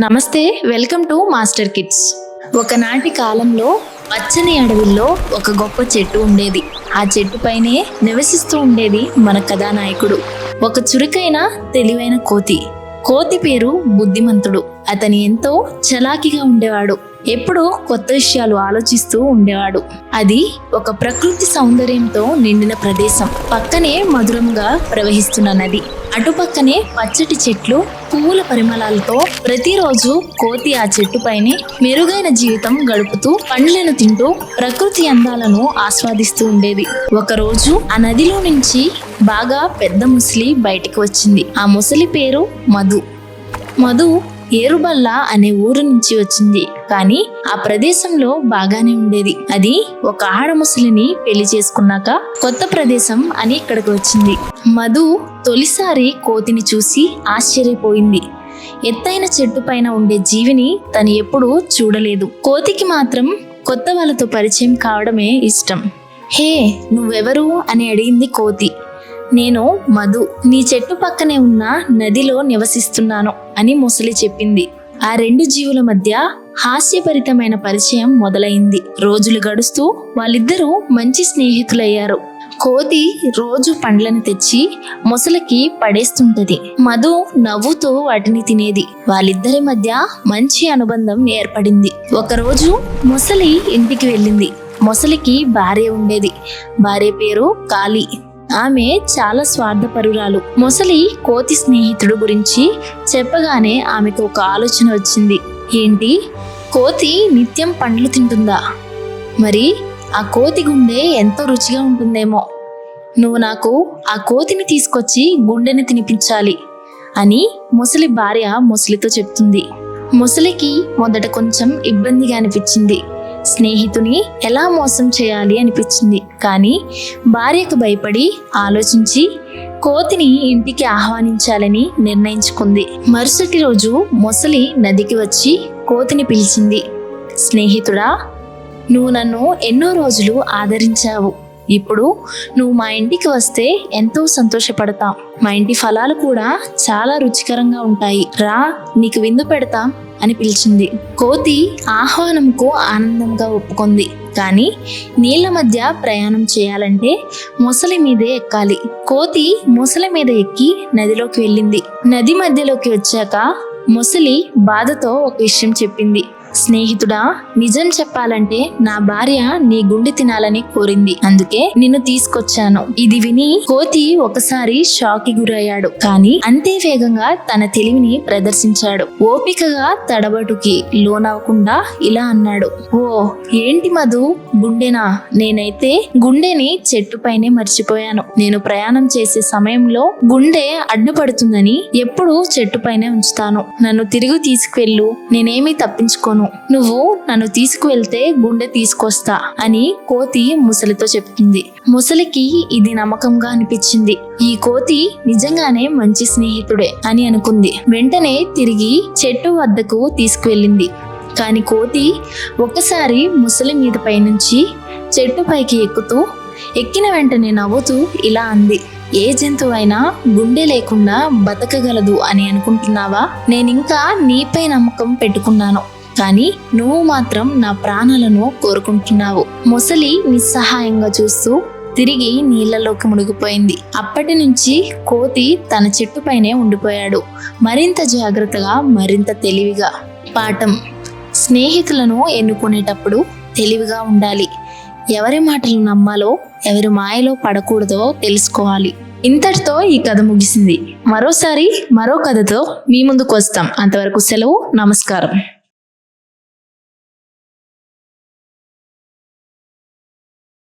నమస్తే welcome to master kids. ఒకనాటి కాలంలో పచ్చని అడవిలో ఒక గొప్ప చెట్టు ఉండేది. ఆ చెట్టు పైనే నివసిస్తూ ఉండేది మన కథానాయకుడు. ఒక చురుకైన తెలివైన కోతి. కోతి పేరు బుద్ధిమంతుడు. అతని ఎంతో చలాకిగా ఉండేవాడు. ఎప్పుడూ కొత్త విషయాలు ఆలోచిస్తూ ఉండేవాడు. అది ఒక ప్రకృతి సౌందర్యంతో నిండిన ప్రదేశం. పక్కనే మధురంగా ప్రవహిస్తున్న నది. అటుపక్కనే పచ్చటి చెట్లు పువ్వుల పరిమళాలతో ప్రతిరోజు కోతి ఆ చెట్టుపైనే మెరుగైన జీవితం గడుపుతూ పండ్లను తింటూ ప్రకృతి అందాలను ఆస్వాదిస్తూ ఉండేది. ఒకరోజు ఆ నదిలో నుంచి బాగా పెద్ద ముసలి బయటికి వచ్చింది. ఆ ముసలి పేరు మధు. మధు ఏరుబల్ల అనే ఊరు నుంచి వచ్చింది. కానీ ఆ ప్రదేశంలో బాగానే ఉండేది. అది ఒక ఆడ ముసలిని పెళ్ళి చేసుకున్నాక కొత్త ప్రదేశం అని ఇక్కడికి వచ్చింది. మధు తొలిసారి కోతిని చూసి ఆశ్చర్యపోయింది. ఎత్తైన చెట్టు పైన ఉండే జీవిని తను ఎప్పుడూ చూడలేదు. కోతికి మాత్రం కొత్త వాళ్ళతో పరిచయం కావడమే ఇష్టం. హే నువ్వెవరు? అని అడిగింది కోతి. నేను మధు నీ చెట్టు పక్కనే ఉన్న నదిలో నివసిస్తున్నాను అని ముసలి చెప్పింది. ఆ రెండు జీవుల మధ్య హాస్యభరితమైన పరిచయం మొదలైంది. రోజులు గడుస్తూ వాళ్ళిద్దరూ మంచి స్నేహితులయ్యారు. కోతి రోజు పండ్లను తెచ్చి మొసలికి పడేస్తుంటది. మధు నవ్వుతూ వాటిని తినేది. వాళ్ళిద్దరి మధ్య మంచి అనుబంధం ఏర్పడింది. ఒకరోజు మొసలి ఇంటికి వెళ్ళింది. మొసలికి భార్య ఉండేది. భార్య పేరు కాళీ. ఆమె చాలా స్వార్థపరురాలు. మొసలి కోతి స్నేహితుడు గురించి చెప్పగానే ఆమెకు ఒక ఆలోచన వచ్చింది. ఏంటి? కోతి నిత్యం పండ్లు తింటుందా? మరి ఆ కోతి గుండె ఎంతో రుచిగా ఉంటుందేమో. నువ్వు నాకు ఆ కోతిని తీసుకొచ్చి గుండెని తినిపించాలి అని ముసలి భార్య ముసలితో చెప్తుంది. ముసలికి మొదట కొంచెం ఇబ్బందిగా అనిపించింది. స్నేహితుని ఎలా మోసం చేయాలి అనిపించింది. కానీ భార్యకు భయపడి ఆలోచించి కోతిని ఇంటికి ఆహ్వానించాలని నిర్ణయించుకుంది. మరుసటి రోజు మొసలి నదికి వచ్చి కోతిని పిలిచింది. స్నేహితుడా నువ్వు నన్ను ఎన్నో రోజులు ఆదరించావు. ఇప్పుడు నువ్వు మా ఇంటికి వస్తే ఎంతో సంతోషపడతాం. మా ఇంటి ఫలాలు కూడా చాలా రుచికరంగా ఉంటాయి. రా నీకు విందు పెడతాం. అని పిలిచింది. కోతి ఆహ్వానంకు ఆనందంగా ఒప్పుకుంది. కానీ నీళ్ళ మధ్య ప్రయాణం చేయాలంటే ముసలి మీదే ఎక్కాలి. కోతి ముసలి మీద ఎక్కి నదిలోకి వెళ్ళింది. నది మధ్యలోకి వచ్చాక ముసలి బాధతో ఒక విషయం చెప్పింది. స్నేహితుడా నిజం చెప్పాలంటే నా భార్య నీ గుండె తినాలని కోరింది. అందుకే నిన్ను తీసుకొచ్చాను. ఇది విని కోతి ఒకసారి షాక్కి గురయ్యాడు. కానీ అంతే వేగంగా తన తెలివిని ప్రదర్శించాడు. ఓపికగా తడబటుకి లోనవ్వకుండా ఇలా అన్నాడు. ఓ ఏంటి మధు? గుండెనా? నేనైతే గుండెని చెట్టుపైనే మర్చిపోయాను. నేను ప్రయాణం చేసే సమయంలో గుండె అడ్డుపడుతుందని ఎప్పుడూ చెట్టుపైనే ఉంచుతాను. నన్ను తిరిగి తీసుకువెళ్ళు. నేనేమీ తప్పించుకోను. నువ్వు నన్ను తీసుకువెళ్తే గుండె తీసుకొస్తా అని కోతి ముసలితో చెప్తుంది. ముసలికి ఇది నమ్మకంగా అనిపించింది. ఈ కోతి నిజంగానే మంచి స్నేహితుడే అని అనుకుంది. వెంటనే తిరిగి చెట్టు వద్దకు తీసుకువెళ్ళింది. కాని కోతి ఒక్కసారి ముసలి మీద పైనుంచి చెట్టు పైకి ఎక్కుతూ ఎక్కిన వెంటనే నవ్వుతూ ఇలా అంది. ఏ జంతువైనా గుండె లేకుండా బతకగలదు అని అనుకుంటున్నావా? నేనింకా నీపై నమ్మకం పెట్టుకున్నాను. కానీ నువ్వు మాత్రం నా ప్రాణాలను కోరుకుంటున్నావు. ముసలి నిస్సహాయంగా చూస్తూ తిరిగి నీళ్ళలోకి మునిగిపోయింది. అప్పటి నుంచి కోతి తన చెట్టుపైనే ఉండిపోయాడు. మరింత జాగ్రత్తగా మరింత తెలివిగా. పాఠం. స్నేహితులను ఎన్నుకునేటప్పుడు తెలివిగా ఉండాలి. ఎవరి మాటలు నమ్మాలో ఎవరి మాయలో పడకూడదో తెలుసుకోవాలి. ఇంతటితో ఈ కథ ముగిసింది. మరోసారి మరో కథతో మీ ముందుకు వస్తాం. అంతవరకు సెలవు నమస్కారం.